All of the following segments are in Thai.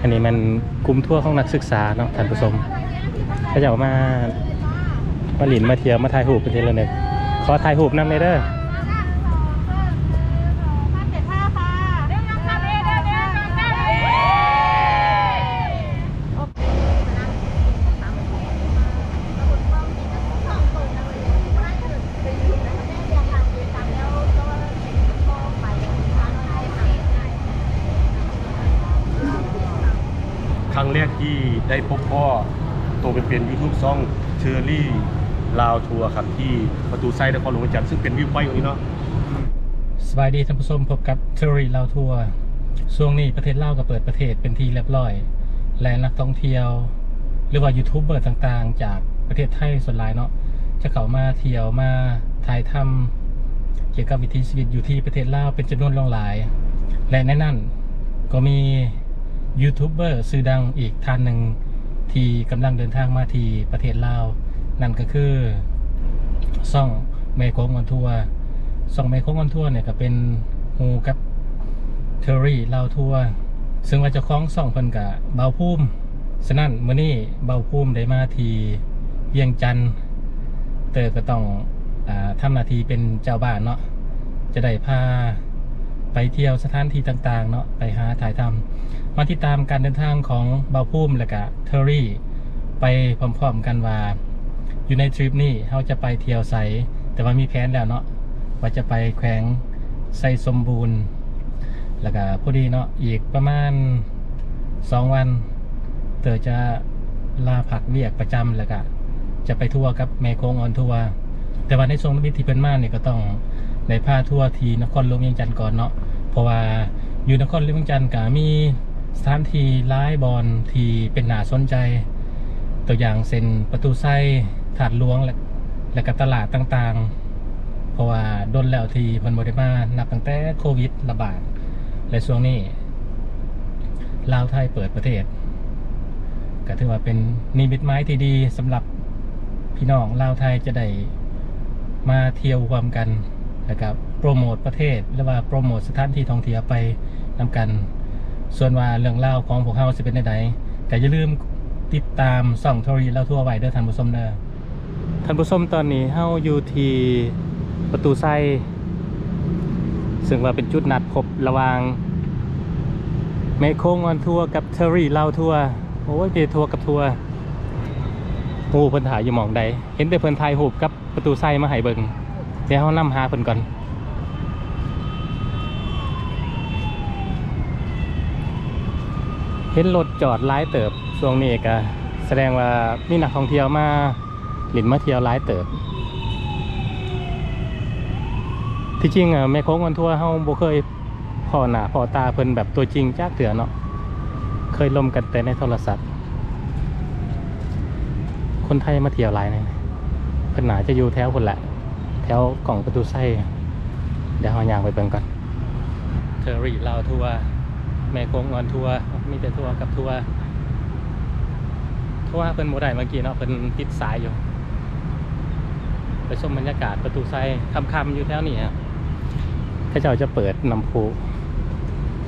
อันนี้มันกลุ่มทั่วร์ของนักศึกษาเนาะท่านผู้ชมเขาจะออกมามาหลินมาเที่ยวมาถ่ายรูปเป็นทีละหนึ่งขอถ่ายรูปนำเลยเด้อ รั้งแรกที่ได้พบพ่อตัวเป็นเป็นยูทูบซ่องเชอรี่ลาวทัวร์ครับที่ประตูไซด์นครหลวงจันทร์ซึ่งเป็นวิวไฟตรงนี้เนาะสบายดีท่านผู้ชมพบกับเทอรี่ลาวทัวร์ช่วงนี้ประเทศลาวก็เปิดประเทศเป็นที่เรียบร้อย และนักท่องเที่ยว หรือว่ายูทูบเบอร์ต่างๆ จากประเทศไทยส่วนหลายเนาะจะเข้ามาเที่ยวมาถ่ายทำเกี่ยวกับวิถีชีวิตอยู่ที่ประเทศลาวเป็นจำนวนหลายและในนั้นก็มี ยูทูบเบอร์ชื่อดังอีกท่านหนึ่งที่กำลังเดินทางมาที่ประเทศลาว นั่นก็คือซ่องเมโกงอนทัวร์ซ่องเมโกงอนทัวร์เนี่ยก็เป็นฮูกับเทอรี่ลาวทัวร์ซึ่งว่าเจ้าของซ่องเพิ่นกับเบาพุ่มฉะนั้นมื้อนี้เบาพุ่มได้มาที่เวียงจันทน์เตอก็ต้องอาทำหน้าที่เป็นเจ้าบ้านเนาะจะได้พาไปเที่ยวสถานที่ต่างๆ เนาะไปหาถ่ายทำ มาติดตามการเดินทางของเบาพุ่มและก็เทอรี่ ไปพร้อมๆกันว่า อยู่ในทริปนี้เราจะไปเที่ยวไสแต่ว่ามีแผนแล้วเนาะว่าจะไปแขวงไซสมบูรณ์ แล้วก็พอดีเนาะอีกประมาณ 2 วัน เตอจะลาผักเวียกประจำแล้วก็จะไปทัวร์กับแม่โกงออนทัวร์แต่ว่าในช่วงนี้ที่เป็นมาเนี่ยก็ต้องในพาทั่วร์ทีนครหลวงเวียงจันทร์ก่อนเนาะเพราะว่าอยู่นครหลวงเวียงจันทร์ก็มี สถานที่ร้ายบอลที่เป็นหนาสนใจ ตัวอย่างเส้นประตูไส้ถาดหลวงและและก็ตลาดต่างๆ เพราะว่าโดนแล้วทีพันบริมานับตั้งแต่โควิดระบาดและช่วงนี้ลาวไทยเปิดประเทศ ก็ถือว่าเป็นนิมิตหมายที่ดีสำหรับพี่น้องลาวไทยจะได้มาเที่ยวความกันนะครับโปรโมทประเทศหรือว่าโปรโมทสถานที่ท่องเที่ยวไปนำกัน ส่วนว่าเรื่องเล่าของพวกเฮาจะเป็นใดๆก็อย่าลืมติดตามส่องทอรีเล่าทั่วไว้เด้อท่านผู้ชมเด้อท่านผู้ชมตอนนี้เฮาอยู่ที่ประตูไส้ซึ่งว่าเป็นจุดนัดพบระหว่างเมโคงออนทัวร์กับเทอรี่เล่าทัวร์โอ้ยเพทัวร์กับทัวร์โอ้เพิ่นถ่ายอยู่หมองใดเห็นแต่เพิ่นถ่ายรูปกับประตูไส้มาให้เบิ่งเดี๋ยวเขานำหาเพิ่นก่อน ห็นรถจอดหลายเติบช่วงนี้ก็แสดงว่ามีนักท่องเที่ยวมาหลินมาเที่ยวหลายเติบ ที่จริงอะแม่โค้งวันทั่วเฮาบ่เคยพอหนาพอตาเพิ่นแบบตัวจริงจากเถื่อเนาะเคยลมกันแต่ในโทรศัพท์ คนไทยมาเที่ยวหลายเนี่ยเพิ่นหนาจะอยู่แถวคนแหละแถวกล่องประตูไส้เดี๋ยวเอายางไปเบิ่งก่อนเทอรี่ลาวทัวร์แม่โค้งงอนทัวร์ มีแต่ทัวร์กับทัวร์ทัวร์เพิ่นโมได้เมื่อกี้เนาะเพิ่นติดสายอยู่ ไปชมบรรยากาศประตูไส้คำๆอยู่แถวนี้ครับเขาเจ้าจะเปิดน้ำพุ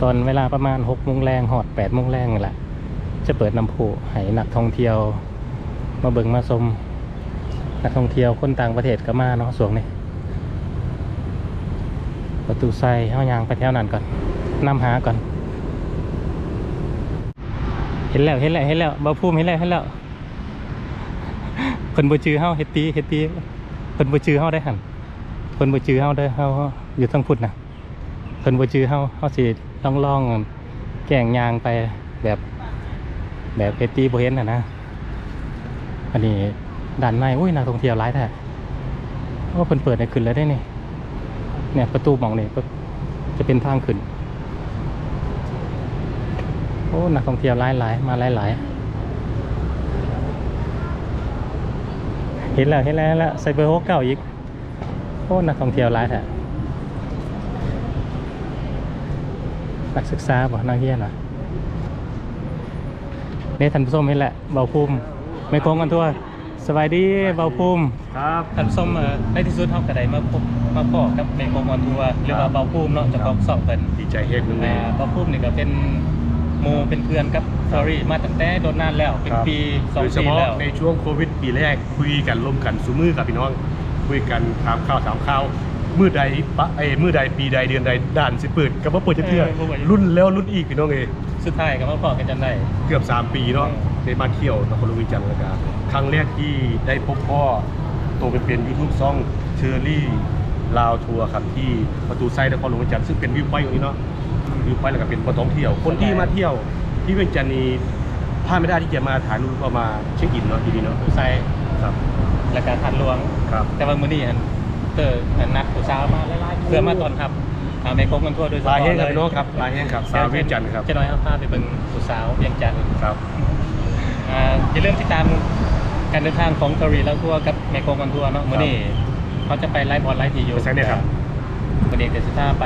ตอนเวลาประมาณหกโมงแรงหอดแปดโมงแรงนี่แหละจะเปิดน้ำพุให้นักท่องเที่ยว มาเบิ่งมาชมนักท่องเที่ยวคนต่างประเทศก็มาเนาะสวงนี้ประตูไซเฮายางไปแถวนั้นก่อนนำหาก่อน เห็นแล้วเห็นแล้วเห็นแล้วบ่ภูมเห็นแล้วเห็นแล้วเพิ่นบ่จื้อเฮาเฮ็ดตีเฮ็ดตีเพิ่นบ่จื้อเฮาได้หั่นเพิ่นบ่จื้อเฮาเด้เฮาอยู่ทางพุทธน่ะเพิ่นบ่จื้อเฮาเฮาสิล่องๆแกล้งยางไปแบบแบบเฮ็ดตีบ่เห็นน่ะนะอันนี้ด้านในอุ้ยนักท่องเที่ยวหลายแท้ก็เพิ่นเปิดให้ขึ้นแล้วได้นี่เนี่ยประตูหมองนี่ก็จะเป็นทางขึ้น อ้นักท่องเที่ยวหลายหลายๆมาหลายหลายๆเห็นแล้วเห็นแล้วเห็นแล้วไซเบอร์โฮเก้าอีกโอ้นักท่องเที่ยวหลายแท้นักศึกษาบ่นักเรียนเหรอเนี่ยท่านผู้ชมเห็นแหละเบาภูมิไม่โค้งกันทั่วสบายดีเบาภูมิครับท่านผู้ชมเอ่อในที่สุดเฮาก็ได้มาพบมาพอกับเมโกงออนทัวร์หรือว่าเบาภูมิเนาะเจากของสองเพิ่นดีใจเฮ็ดนึงแต่แม่เบาภูมินี่ก็เป็น หมู่เป็นเพื่อนกับ sorry มาตั้งแต่โดนนานแล้วเป็นครับปีสองโดยเฉปีพาะแล้ว ในช่วงโควิดปีแรกคุยกันร่วมกันซูมือกับพี่น้อง คุยกันถามข่าวถามข่าวมือใดปะเอ้ยมือใดปีใดเดือนใดด่านสิเปิดก็บ่เปิดจะเทื่อเออบ่เปิด รุ่นแล้วรุ่นอีกพี่น้องเอยสุดท้ายก็มาพอกันจนได้ เกือบ 3 ปีเนาะเออได้มาเที่ยวนครหลวงวิจันทร์แล้วก็ครั้งแรกที่ได้พบพ่อตัวเป็นเป็นยูทูบซ่องเชอรี่ลาวทัวร์ครับที่ประตูไซนครหลวงวิจันทร์ซึ่งเป็นวิวไฟตรงนี้เนาะ วิวไฟแล้วก็เป็นประท่องเที่ยว คนที่มาเที่ยวที่เวียงจันทร์นี้พลาดไม่ได้ที่จะมาถ่ายรูปก็มาเช็คอินเนาะดีๆเนาะผู้ใส่ครับและการทันหลวงครับ แต่ว่ามื้อนี้อันเตอร์อันนัดผู้สาวมาหลายๆเพื่อมาต้อนรับอ่าแม่กงกันทั่วโดยเฉลายพาะแห้งครับเลยพี่น้องครับลายแห้งครับสาวเวียงจันทร์ครับจะน้อยเอาพาไปเบิ่งผู้สาวเวียงจันทร์ครับอ่าอย่าลืมติดตามการเดินทางของเกาหลีแล้วทัวร์กับแมโกงกันทัวร์เนาะมื่อนี้เขาจะไปไล่บอลไล่ทีอยู่ไปใช้เนี่ยครับวันนี้เดี๋ยวจะพาไป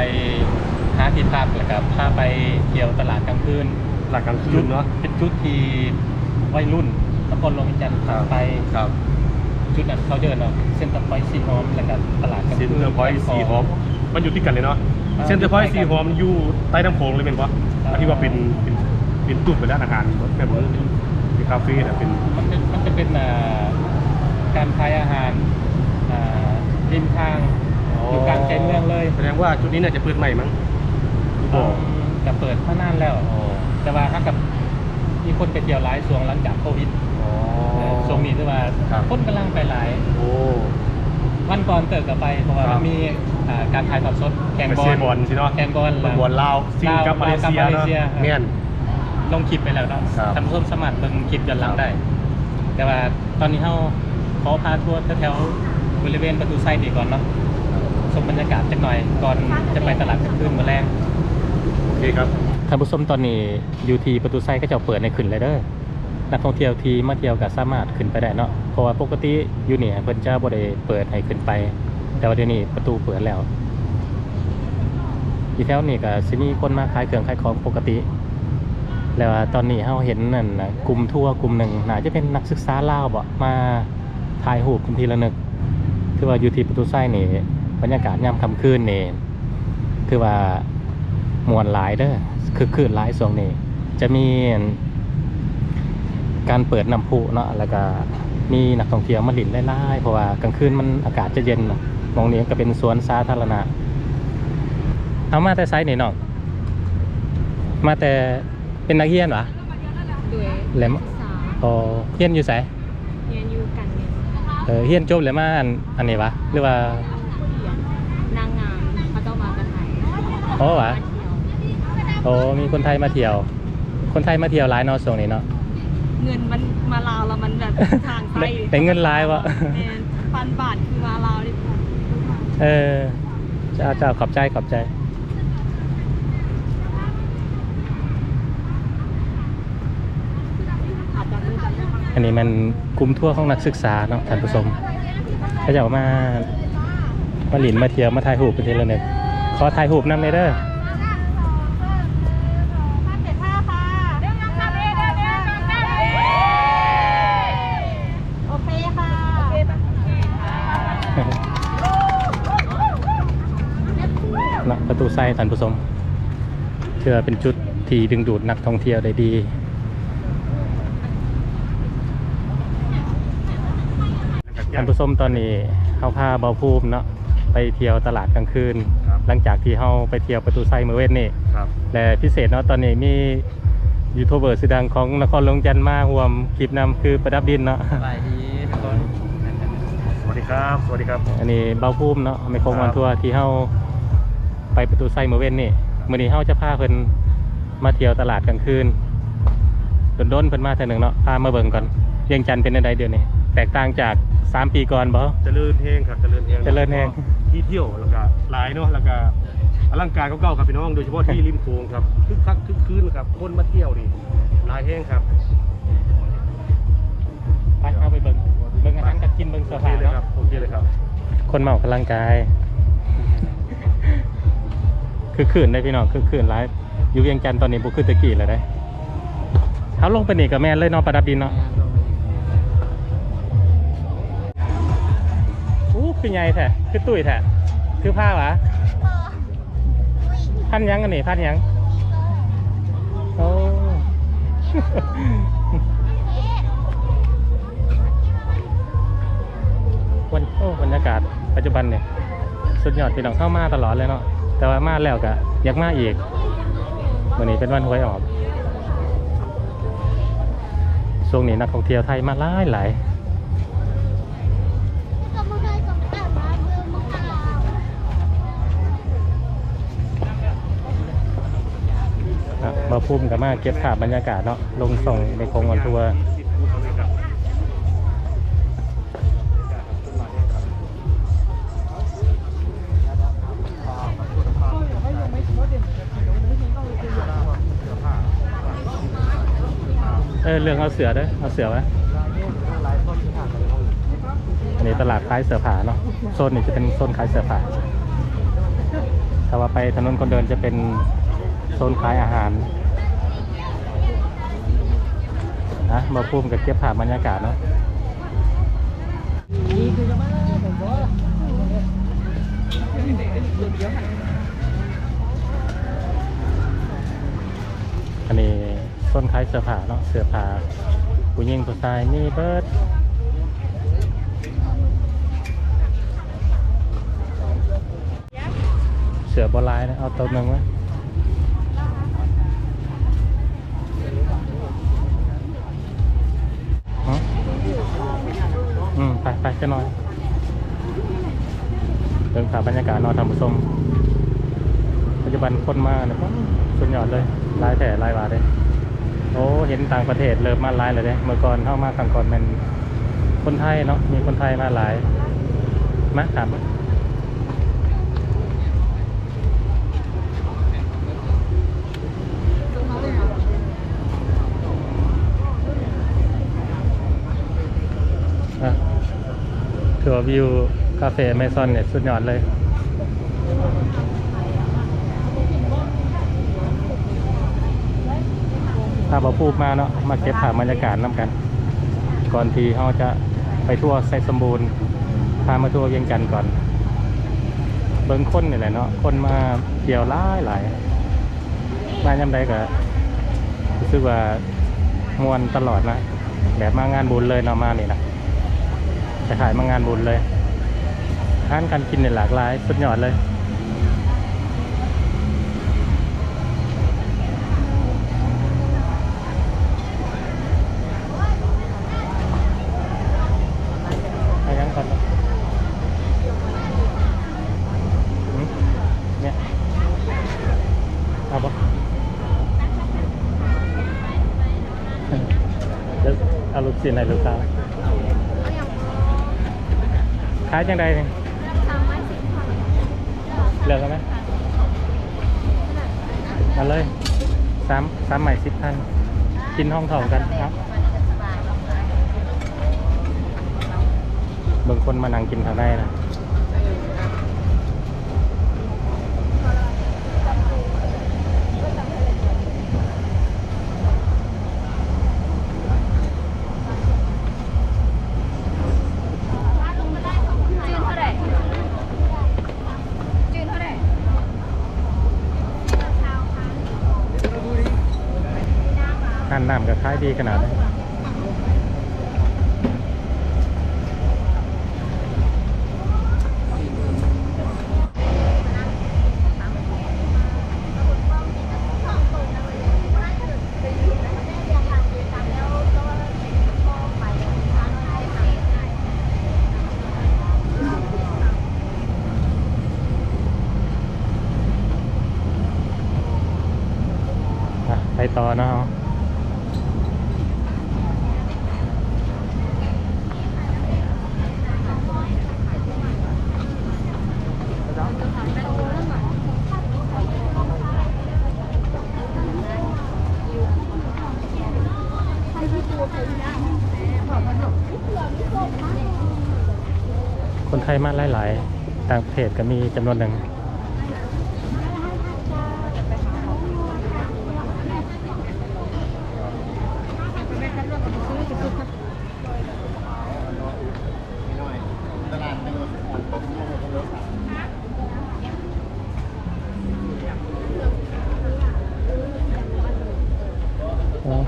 หาที่พักแล้วก็พาไปเที่ยวตลาดกลางคืนหลักกลางคืนเนาะเป็นจุดที่วัยรุ่นนครหลวงวิจันทร์พาไปครับจุดนั้นเขาเดินเนาะเส้นตะไคร้สีหอมแล้วก็ตลาดกลางเซ็นคืนเตอร์พอยต์สีหอมมันอยู่ติดกันเลยเนาะอ่าเซ็นเตอร์พอยต์สีหอมอยู่ใต้น้ำโขงเลยเป็นปะอ่าอันที่ว่าเป็นเป็นเป็นตู้เป็นร้านอาหารแบบว่าเป็นคาเฟ่น่ะเป็นมันเป็นมันจะเป็นอ่าการขายอาหารอ่าริมทางอยู่กลางใจเมืองเลยแสดงว่าจุดนี้น่าจะเปิดใหม่มั้ง หรือเปล่าจะเปิดมานานแล้วแต่ว่าถ้ากับมีคนไปเที่ยวหลายช่วงหลังจากโควิดอ๋อ ช่วงนี้ที่ว่าครับ คนกำลังไปหลาย โอ้ วันก่อนเติร์กับไปเพราะว่าครับ มันมีอ่าการถ่ายทอดสดแข่งไปบอเชียลร์บอลสิเนาะแข่งบอลบอลบอลลาวซิงกับมาเลเซียลาวกับมาเลเนาะเซียแม่นลงคลิปไปแล้วเนาะครับท่านผู้ชมสามารถเบิ่งคลิปย้อนหลังได้ แต่ว่าตอนนี้เราขอพาทัวร์แถวๆบริเวณประตูไซด์ดีก่อนเนาะชมบรรยากาศจักหน่อยก่อนจะไปตลาดกลางคืนมื้อแรง โอเคครับท่านผู้ชมตอนนี้อยู่ที่ประตูไซก็จะเปิดในขึ้นเลยเด้อนักท่องเที่ยวที่มาเที่ยวก็สามารถขึ้นไปได้เนาะเพราะว่าปกติอยู่เนี่ยเพิ่นจะบ่ได้เปิดให้ขึ้นไป แต่ว่าเดี๋ยวนี้ประตูเปิดแล้วอีแถวนี้ก็สิมีคนมาขายเครื่องขายของปกติ แล้วตอนนี้เฮาเห็นนั่นนะกลุ่มทัวกลุ่มหนึ่งน่าจะเป็นนักศึกษาลาวบ่มาถ่ายรูปกันทีละนึกคือว่าอยู่ที่ประตูไซนี่บรรยากาศยามค่ำคืนนี่คือว่า มวนหลายเด้อคือคืนหลายช่วงนี้ จะมีการเปิดน้ำพุเนาะแล้วก็มีนักท่องเที่ยวมาหลินไล่ๆเพราะว่ากลางคืนมันอากาศจะเย็นเนาะมองนี้ก็เป็นสวนสาธารณะเอามาแต่ไซส์นี่น้องมาแต่เป็นนักเรียนเหรอด้วยแหลมศึกษาอ๋อเรียนอยู่ไสเรียนอยู่กันเรียนเออเรียนจบแล้วมาอันอันนี้วะหรือว่านางงามพระเจ้ามากันไทยอ๋อวะมาเที่ยว โอ้มีคนไทยมาเที่ยว คนไทยมาเที่ยวหลายเนาะช่วงนี้เนาะ เงินมันมาลาวแล้วมันแบบทางไทได้ยได้เงินหลายวะ แม่นพันบาทคือมาลาวดิเออเจ้าเจ้าขอบใจขอบใจ อาจจะรู้จักได้บ้างอันนี้มันกลุ่มทั่วร์ของนักศึกษาเนาะท่านผู้ชมเขาจะมามาหลินมาเที่ยวมาถ่ายรูปเป็นทีละหนึ่งขอถ่ายรูปนำเลยเด้อ โอเคค่ะ เนาะประตู ไซท่านผู้ชมเชื่อเป็นจุดที่ดึงดูดนักท่องเที่ยวได้ดี ท่านผู้ชมตอนนี้เขาพาเบาภูมิเนาะไปเที่ยวตลาดกลางคืน ครับหลังจากที่เขาไปเที่ยวประตูไซเมื่อเว้นนี่ครับ และพิเศษเนาะตอนนี้มียูทูบเบอร์ชื่อดังของนครหลวงจันทร์มาร่วมคลิปนำคือประดับดินเนาะไปดีทุกคน สวัสดีครับ สวัสดีครับ อันนี้เบาภูมิเนาะไม่คงครับวันทัวร์ที่เฮา ไปประตูไซเมื่อเว้นนี่มื้อนี้เฮาจะพาเพิ่นมาเที่ยวตลาดกลางคืนโดนๆเพิ่นมาเทื่อหนึงเนาะพามาเบิ่งก่อนเวียงจันทน์เป็นจังไดเดี๋ยวนี้แตกต่างจาก 3 ปีก่อนบ่เจริญเฮงครับเจริญเฮงเจริญแฮงที่เที่ยวแล้วก็หลายเนาะแล้วก็อลังการเก่าๆครับพี่น้องโดยเฉพาะที่ริมโขงครับคึกคักคึกคืนครับคนมาเที่ยวนี่หลายแห้งครับไปเข้าไปเบิ่งเบิ่งอาหารกับกินเบิ่งเสื้โออเคผ้าเลยครัเนาะบโอเคเลยครับ คนเมาออกกำลังกาย คือคืนได้พี่น้องคือคืนหลายอยู่เวียงจันทน์ตอนนี้บ่คือตะกี้แล้วได้เขาลงไปนี่ก็แม่เลยเนาะประดับดินเนาะอู้คือไงแท้คือตุ้ยแท้คือผ้าวะพันยังกันนี่พันยังโอ้วันโอ้บรรยากาศปัจจุบันเนี่ยสุดยอดพี่น้องเข้ามาตลอดเลยเนาะ แต่ว่ามาแล้วก็อยากมาอีกวันนี้เป็นวันหวยออกช่วงนี้นักท่องเที่ยวไทยมาหลายหลายมาพุ่มกับมาเก็บภาพบรรยากาศเนาะลงส่งในโครงวันทัวร์ เออเรื่องเอาเสือด้วยเอาเสือไว้อันนี้ตลาดขายเสือผาเนาะโซนนี้จะเป็นโซนขายเสือผาถ้าว่าไปถนนคนเดินจะเป็นโซนขายอาหารนะมาพุ่มกับเก็บภาพบรรยากาศเนาะอันนี้ โซนขายเสื้อผ้าเนาะเสื้อผ้าผู้หญิงผู้ชายมีเบิร์ดเสือบอลายนะเอาตัวหนึ่งไว้ฮะอืม ไปไปจะหน่อยเดินขาบรรยากาศนอนทำผสมปัจจุบันคนมาเนี่ยสุดยอดเลยลายแถหลายบาเลย โอ้เห็นต่างประเทศเริ่มมาหลายเลยเด้เมื่อก่อนเข้ามาครั้งก่อนเป็นคนไทยเนาะมีคนไทยมาหลายมาถามอะถือว่าวิวคาเฟ่เมซอนเนี่ยสุดยอดเลย ถ้าบาพูดมาเนาะมาเก็บภาพบรรยากาศน้ำกัน ก่อนที่เราจะไปทั่วไซสมบูรณ์พามาทั่วเวียงจันทร์ก่อน เบิ่งคนนี่แหละเนาะคนมาเที่ยวหลายหลายมายามใดก็รู้สึกว่ามวนตลอดนะแบบมางานบุญเลยเนาะมานี่นะจะขายมางานบุญเลยอาหารการกินเนี่ยหลากหลาย สุดยอดเลย สินให้ลูกค้าขายจังใดเนี่เลือกกันไหมมาเลยสามสามใหม่สิบพันกินห้องเถ่ากันครับบางคนมานั่งกินทางได้นะ จืนเท่าไหร่จืนเท่าไหร่ ทานน้ำ กับคล้ายดีขนาดนี้อะไปต่อเนาะคนไท ยมาหลายๆต่างประเทศก็มีจำนวนหนึ่ง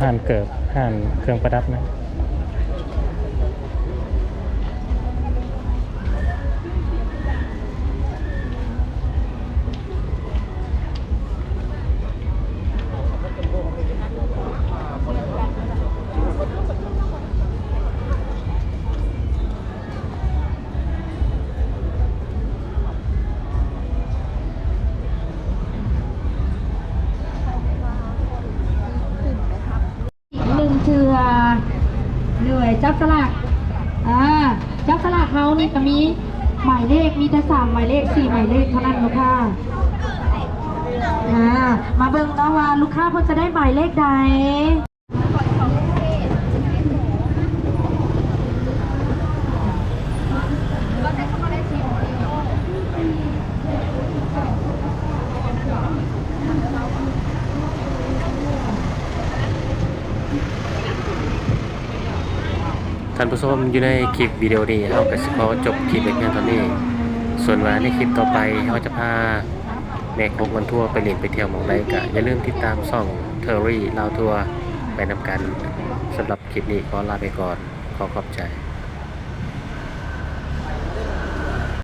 หารานเกิบห้านเครื่องประดับนะ จับสลากอ่าจับสลากเขานี่ก็มีหมายเลขมีแต่สามหมายเลขสี่หมายเลขเท่านั้นลูกค้าอ่ามาเบิ่งเนาะว่าลูกค้าเพิ่นจะได้หมายเลขใด ท่านผู้ชมอยู่ในคลิปวิดีโอนี้เราก็สิขอจบคลิปไปเพียงเท่านี้ ส่วนว่าในคลิปต่อไปเราจะพาแม่คกมันทั่วไปเล่นไปเที่ยวมองไดกะอย่าลืมติดตามช่องเทอรี่ลาวทัวร์ไปนำกันสำหรับคลิปนี้ขอลาไปก่อนขอขอบใจ